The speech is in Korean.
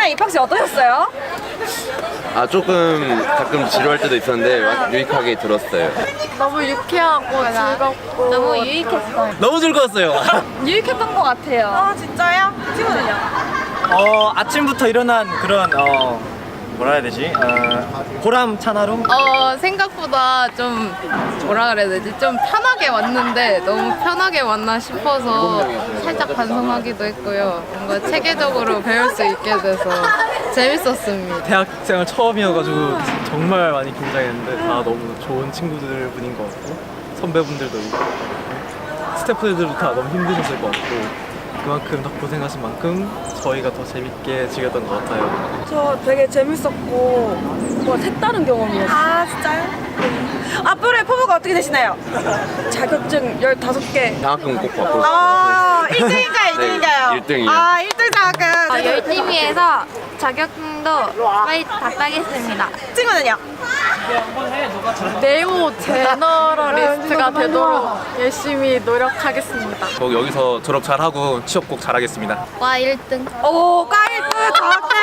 오늘 입학식 어떠셨어요? 아 조금 가끔 지루할 때도 있었는데 막 유익하게 들었어요. 너무 유쾌하고 즐겁고 너무 유익했어요. 너무 즐거웠어요. 유익했던 것 같아요. 아 진짜요? 친구는요? 어, 아침부터 일어난 그런 어, 뭐라 해야 되지? 어, 보람찬 하루? 어 생각보다 좀 뭐라 그래야 되지 좀 편하게 왔는데 너무 편하게 왔나 싶어서 살짝 반성하기도 했고요 뭔가 체계적으로 배울 수 있게 돼서 재밌었습니다 대학생활 처음이어가지고 정말 많이 긴장했는데 다 너무 좋은 친구들 분인 것 같고 선배분들도 있고 스태프들도 다 너무 힘드셨을 것 같고 그만큼 다 고생하신 만큼 저희가 더 재밌게 즐겼던 것 같아요. 저 되게 재밌었고 뭐 색다른 경험이었어요. 아 진짜요? 앞으로의 포부가 어떻게 되시나요? 자격증 15개. 장학금 꼭 받고 아 싶어요. 1등인가요? 2등인가요? 네, 1등이요. 아 1등 장학금 아, 열심히 해서 자격증도 빨리 다 따겠습니다 친구는요? 네오 제너럴리스트가 되도록 열심히 노력하겠습니다. 꼭 여기서 졸업 잘하고 취업 꼭 잘하겠습니다. 과 1등. 오 까일프 장학금